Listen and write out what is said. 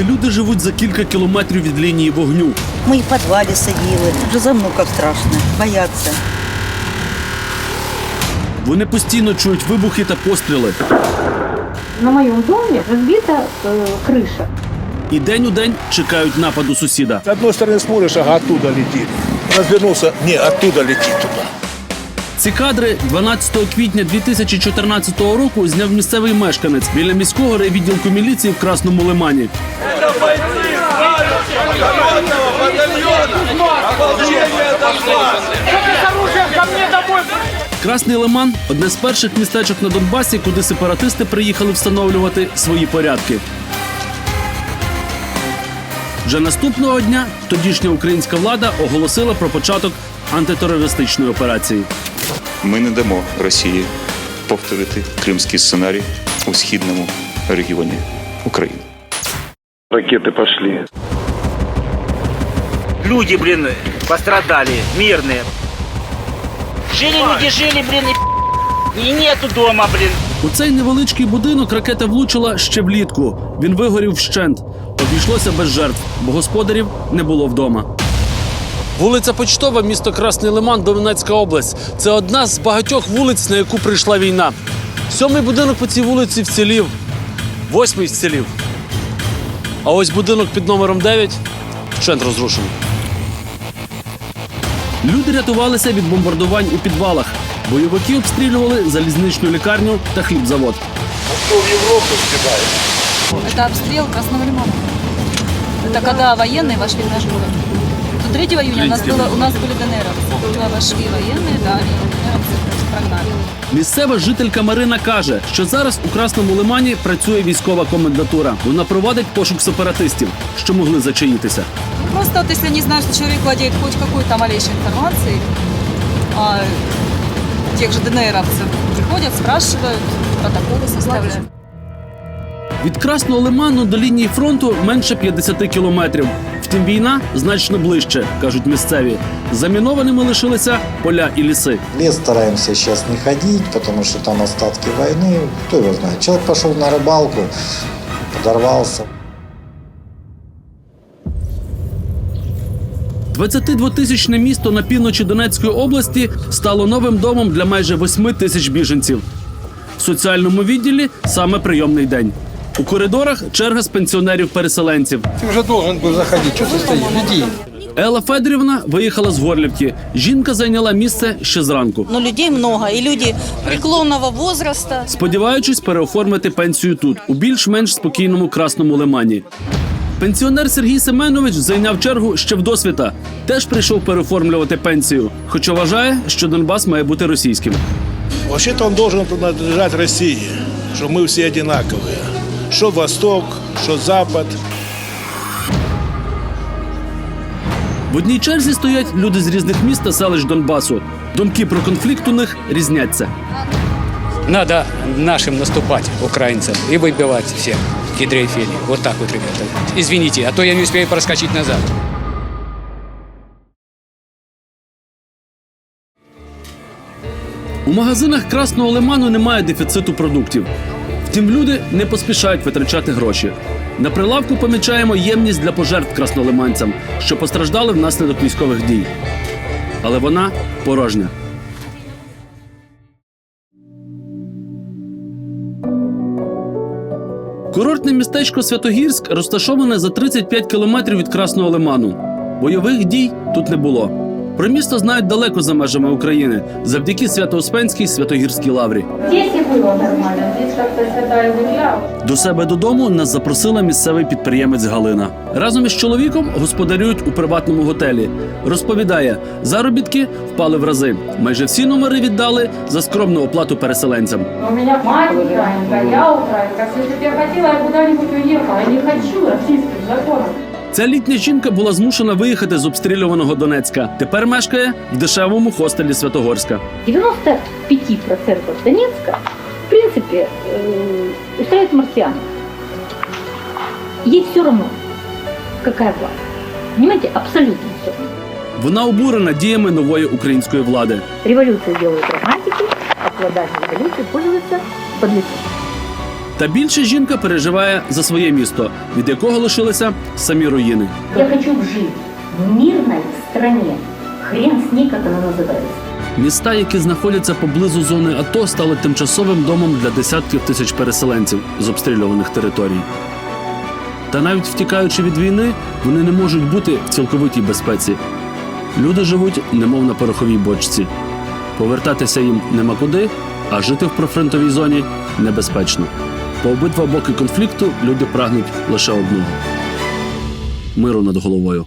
Ці люди живуть за кілька кілометрів від лінії вогню. Мы и в подвале сидели. Уже за мной как страшно. Боятся. Вони постійно чують вибухи та постріли. На моем доме разбита э, крыша. І день у день чекають нападу сусіда. С одной стороны смотришь, ага, оттуда летит. Развернулся, не, оттуда летит туда. Ці кадри 12 квітня 2014 року зняв місцевий мешканець біля міського райвідділку міліції в Красному Лимані. Красний Лиман одне з перших містечок на Донбасі, куди сепаратисти приїхали встановлювати свої порядки. Вже наступного дня тодішня українська влада оголосила про початок антитерористичної операції. Ми не дамо Росії повторити кримський сценарій у східному регіоні України. Ракеты пошли. Люди, блин, пострадали, мирные. Жили люди, жили, блин, и, и нету дома, блин. У цей невеличкий будинок ракета влучила ще влітку. Він вигорів вщент. Обійшлося без жертв, бо господарів не було вдома. Вулиця Почтова, місто Красний Лиман, Донецька область. Це одна з багатьох вулиць, на яку прийшла війна. Сьомий будинок по цій вулиці вцілів, восьмий вцілів. А ось будинок під номером 9 вщент розрушений. Люди рятувалися від бомбардувань у підвалах. Бойовики обстрілювали залізничну лікарню та хлібзавод. Это обстрел Красного Лимана. Это когда военные вошли в наш город. До 3 июня у нас, было, у нас были ДНРовцы. Когда вошли военные, да, и ДНРовцы просто прогнали. Місцева жителька Марина каже, що зараз у Красному Лимані працює військова комендатура. Вона проводить пошук сепаратистів, що могли зачаїтися. Просто вот если они знают, что человек владеет хоть какой-то малейшей информацией, а тех же ДНРовцев приходят, спрашивают, протоколы составляют. Від Красного Лиману до лінії фронту менше 50 кілометрів. Втім, війна значно ближче, кажуть місцеві. Замінованими лишилися поля і ліси. В лес стараемся сейчас не ходить, потому что там остатки войны. Кто его знает? Человек пошел на рыбалку, подорвался. 22-тисячне місто на півночі Донецької області стало новим домом для майже 8 тисяч біженців. В соціальному відділі саме прийомний день. У коридорах черга з пенсіонерів-переселенців. Ты уже должен был заходить. Что ты стоишь? Иди. Елла Федорівна виїхала з Горлівки. Жінка зайняла місце ще зранку, Но людей много. И люди преклонного возраста. сподіваючись переоформити пенсію тут, у більш-менш спокійному красному лимані. Пенсіонер Сергій Семенович зайняв чергу ще в досвіта. Теж прийшов переоформлювати пенсію, хоча вважає, що Донбас має бути російським. Вообще-то он должен принадлежать России, что мы все одинаковые. Что Восток, что Запад. В одній черзі стоять люди з різних міст та селищ Донбасу. Думки про конфлікт у них різняться. Надо нашим наступать, украинцам, и выбивать всех кедрей фени. Вот так вот, ребята. Извините, а то я не успею проскочить назад. У магазинах Красного Лиману немає дефіциту продуктів. Втім, люди не поспішають витрачати гроші. На прилавку помічаємо ємність для пожертв краснолиманцям, що постраждали внаслідок військових дій. Але вона порожня. Курортне містечко Святогірськ розташоване за 35 кілометрів від Красного Лиману. Бойових дій тут не було. Про місто знають далеко за межами України завдяки Свято-Успенській Святогірській лаврі. Здесь и было нормально, здесь как-то святая земля. До себе додому нас запросила місцевий підприємець Галина. Разом із чоловіком господарюють у приватному готелі. Розповідає, заробітки впали в рази. Майже всі номери віддали за скромну оплату переселенцям. У меня мать украинка, я украинка. Если бы я хотела, я куда-нибудь уехала. Я не хочу российским законом. Ця літня жінка була змушена виїхати з обстрілюваного Донецька. Тепер мешкає в дешевому хостелі Святогорська. 95% Донецка, в принципе, э, устраивает марсиан. Ей все равно, какая власть. Понимаете, абсолютно все. Вона обурена діями нової української влади. Революцию делают романтики, а плодами революции пользуются подлецы. Та більше жінка переживає за своє місто, від якого лишилися самі руїни. Я хочу жить в мирной стране. Хрен с ней, как она называется. Міста, які знаходяться поблизу зони АТО, стали тимчасовим домом для десятків тисяч переселенців з обстрілюваних територій. Та навіть втікаючи від війни, вони не можуть бути в цілковитій безпеці. Люди живуть, немов на пороховій бочці. Повертатися їм нема куди, а жити в прифронтовій зоні небезпечно. По обидва боки конфлікту люди прагнуть лише одного миру над головою.